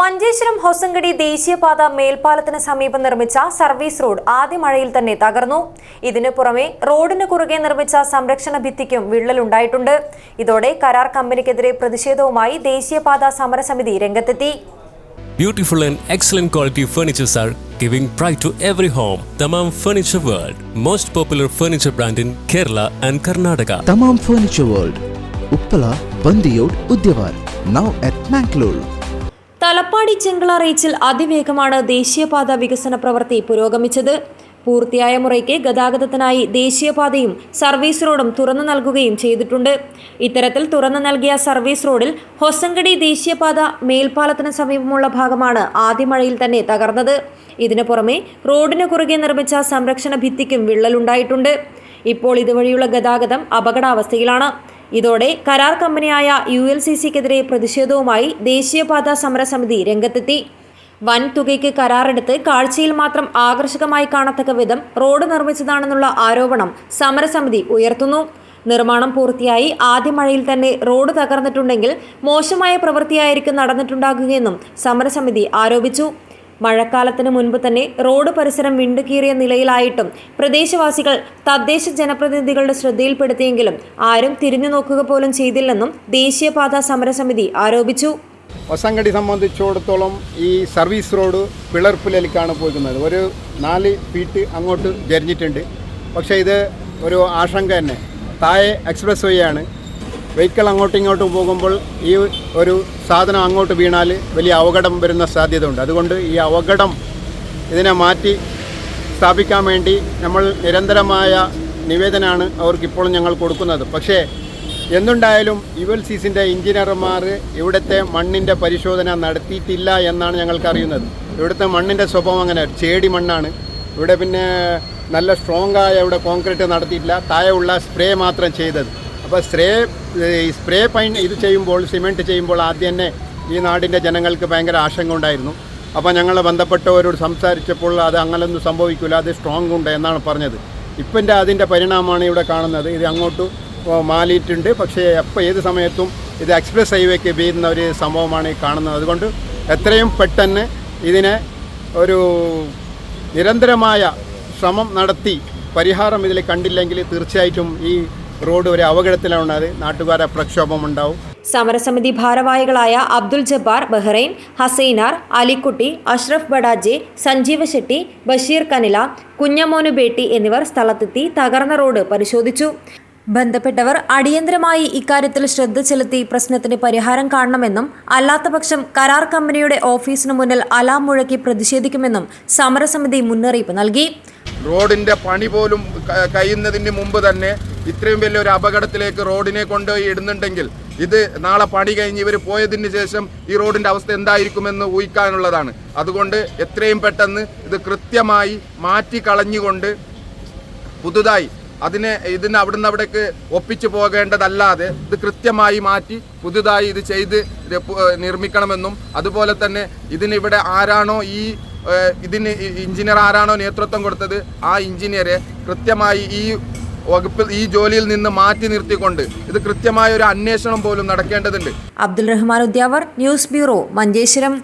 മഞ്ചേശ്വരം ഹൊസങ്കടി ദേശീയപാത മേൽപ്പാലത്തിന് സമീപം നിർമ്മിച്ച സർവീസ് റോഡ് ആദ്യ മഴയിൽ തന്നെ തകർന്നു ഇതിനു പുറമെ റോഡിന് കുറുകെ നിർമ്മിച്ച സംരക്ഷണ ഭിത്തിക്കും വിള്ളലുണ്ടായിട്ടുണ്ട് ഇതോടെ കരാർ കമ്പനിക്കെതിരെ പ്രതിഷേധവുമായി ദേശീയപാത സമരസമിതി രംഗത്തെത്തി Beautiful and excellent quality furnitures are giving pride to every home. Tamam Furniture World, most popular furniture brand in Kerala and Karnataka. Tamam Furniture World, Uppala, Bandiyod, Udyavar. Now at Mangalore. Thalappady Chengala റീച്ചിൽ അതിവേഗമാണ് ദേശീയപാത വികസന പ്രവൃത്തി പുരോഗമിച്ചത്. പൂർത്തിയായ മുറയ്ക്ക് ഗതാഗതത്തിനായി ദേശീയപാതയും service റോഡും തുറന്നു നൽകുകയും ചെയ്തിട്ടുണ്ട്. ഇത്തരത്തിൽ തുറന്നു നൽകിയ സർവീസ് റോഡിൽ ഹൊസങ്കടി ദേശീയപാത മേൽപ്പാലത്തിന് സമീപമുള്ള ഭാഗമാണ് ആദ്യ മഴയിൽ തന്നെ തകർന്നത്. ഇതിനു പുറമെ റോഡിന് കുറുകെ നിർമ്മിച്ച സംരക്ഷണ ഭിത്തിക്കും വിള്ളലുണ്ടായിട്ടുണ്ട്. ഇപ്പോൾ ഇതുവഴിയുള്ള ഗതാഗതം അപകടാവസ്ഥയിലാണ്. ഇതോടെ കരാർ കമ്പനിയായ യു എൽ സി സിക്കെതിരെ പ്രതിഷേധവുമായി ദേശീയപാത സമരസമിതി രംഗത്തെത്തി. വൻ തുകയ്ക്ക് കരാറെടുത്ത് കാഴ്ചയിൽ മാത്രം ആകർഷകമായി കാണത്തക്ക വിധം റോഡ് നിർമ്മിച്ചതാണെന്നുള്ള ആരോപണം സമരസമിതി ഉയർത്തുന്നു. നിർമ്മാണം പൂർത്തിയായി ആദ്യ മഴയിൽ തന്നെ റോഡ് തകർന്നിട്ടുണ്ടെങ്കിൽ മോശമായ പ്രവൃത്തിയായിരിക്കും നടന്നിട്ടുണ്ടാകുകയെന്നും സമരസമിതി ആരോപിച്ചു. മഴക്കാലത്തിന് മുൻപ് തന്നെ റോഡ് പരിസരം വിണ്ടുകീറിയ നിലയിലായിട്ടും പ്രദേശവാസികൾ തദ്ദേശ ജനപ്രതിനിധികളുടെ ശ്രദ്ധയിൽപ്പെടുത്തിയെങ്കിലും ആരും തിരിഞ്ഞു നോക്കുക പോലും ചെയ്തില്ലെന്നും ദേശീയപാത സമരസമിതി ആരോപിച്ചു. ഒസങ്കടി സംബന്ധിച്ചിടത്തോളം ഈ സർവീസ് റോഡ് പിളർപ്പിലേക്കാണ് പോകുന്നത് ഒരു നാല് ഫീറ്റ് അങ്ങോട്ട് ജരിഞ്ഞിട്ടുണ്ട് പക്ഷേ ഇത് ഒരു ആശങ്ക തന്നെ. താഴെ എക്സ്പ്രസ് വേ ആണ് വെഹിക്കിൾ അങ്ങോട്ടും ഇങ്ങോട്ടും പോകുമ്പോൾ ഈ ഒരു സാധനം അങ്ങോട്ട് വീണാൽ വലിയ അപകടം വരുന്ന സാധ്യത ഉണ്ട് അതുകൊണ്ട് ഈ അപകടം ഇതിനെ മാറ്റി സ്ഥാപിക്കാൻ വേണ്ടി നമ്മൾ നിരന്തരമായ നിവേദനമാണ് ഇപ്പോഴും ഞങ്ങൾ കൊടുക്കുന്നത്. പക്ഷേ എന്തുണ്ടായാലും യുവൽ സീസിന്റെ എഞ്ചിനീയർമാർ ഇവിടുത്തെ മണ്ണിന്റെ പരിശോധന നടത്തിയിട്ടില്ല എന്നാണ് ഞങ്ങൾക്കറിയുന്നത് ഇവിടുത്തെ മണ്ണിന്റെ സ്വഭാവം അങ്ങനെ ചേടി മണ്ണാണ്. ഇവിടെ പിന്നെ നല്ല സ്ട്രോങ് ആയ ഇവിടെ കോൺക്രീറ്റ് നടത്തിയിട്ടില്ല. താഴെയുള്ള സ്പ്രേ മാത്രം ചെയ്തത്. അപ്പോൾ സ്പ്രേ സ്പ്രേ പൈൻ ഇത് ചെയ്യുമ്പോൾ സിമെന്റ് ചെയ്യുമ്പോൾ ആദ്യം തന്നെ ഈ നാടിന്റെ ജനങ്ങൾക്ക് ഭയങ്കര ആശങ്ക ഉണ്ടായിരുന്നു. അപ്പോൾ ഞങ്ങൾ ബന്ധപ്പെട്ടവരോട് സംസാരിച്ചപ്പോൾ അത് അങ്ങനൊന്നും സംഭവിക്കില്ല അത് സ്ട്രോങ് ഉണ്ട് എന്നാണ് പറഞ്ഞത്. ഇപ്പം അതിന്റെ പരിണാമമാണ് ഇവിടെ കാണുന്നത്. ഇത് അങ്ങോട്ട് മാലിയിട്ടുണ്ട് പക്ഷേ എപ്പോൾ ഏത് സമയത്തും ഇത് എക്സ്പ്രസ് ഹൈവേക്ക് വീഴുന്ന ഒരു സംഭവമാണ് ഈ കാണുന്നത്. അതുകൊണ്ട് എത്രയും പെട്ടെന്ന് ഇതിനെ ഒരു നിരന്തരമായ ശ്രമം നടത്തി പരിഹാരം ഇതിൽ കണ്ടില്ലെങ്കിൽ തീർച്ചയായിട്ടും ഈ റോഡ് ഒരു അപകടത്തിലാണത് നാട്ടുകാരെ പ്രക്ഷോഭമുണ്ടാവും സമരസമിതി ഭാരവാഹികളായ അബ്ദുൽ ജബ്ബാർ ബഹ്റൈൻ ഹസൈനാർ അലിക്കുട്ടി അഷ്റഫ് ബഡാജെ സഞ്ജീവ ഷെട്ടി ബഷീർ കനില കുഞ്ഞമോനു ബേട്ടി എന്നിവർ സ്ഥലത്തെത്തി തകർന്ന റോഡ് പരിശോധിച്ചു. ബന്ധപ്പെട്ടവർ അടിയന്തരമായി ഇക്കാര്യത്തിൽ ശ്രദ്ധ ചെലുത്തി പ്രശ്നത്തിന് പരിഹാരം കാണണമെന്നും അല്ലാത്തപക്ഷം കരാർ കമ്പനിയുടെ ഓഫീസിന് മുന്നിൽ അലാം മുഴക്കി പ്രതിഷേധിക്കുമെന്നും സമരസമിതി മുന്നറിയിപ്പ് നൽകി. റോഡിന്റെ പണി പോലും കഴിയുന്നതിന് മുമ്പ് തന്നെ ഇത്രയും വലിയൊരു അപകടത്തിലേക്ക് റോഡിനെ കൊണ്ടുപോയി ഇടുന്നുണ്ടെങ്കിൽ ഇത് നാളെ പണി കഴിഞ്ഞ് ഇവർ പോയതിന് ശേഷം ഈ റോഡിന്റെ അവസ്ഥ എന്തായിരിക്കുമെന്ന് ഊഹിക്കാനുള്ളതാണ്. അതുകൊണ്ട് എത്രയും പെട്ടെന്ന് ഇത് കൃത്യമായി മാറ്റി കളഞ്ഞുകൊണ്ട് പുതുതായി അതിനെ ഇതിന് അവിടുന്ന് അവിടേക്ക് ഒപ്പിച്ചു പോകേണ്ടതല്ലാതെ ഇത് കൃത്യമായി മാറ്റി പുതുതായി ഇത് ചെയ്ത് നിർമ്മിക്കണമെന്നും അതുപോലെ തന്നെ ഇതിനിവിടെ ആരാണോ ഈ ഇതിന് എഞ്ചിനീയർ ആരാണോ നേതൃത്വം കൊടുത്തത് ആ എഞ്ചിനീയറെ കൃത്യമായി ഈ വകുപ്പിൽ ഈ ജോലിയിൽ നിന്ന് മാറ്റി നിർത്തിക്കൊണ്ട് ഇത് കൃത്യമായ ഒരു അന്വേഷണം പോലും നടക്കേണ്ടതുണ്ട്. Abdul Rahman Udyavar news bureau Manjeshwaram.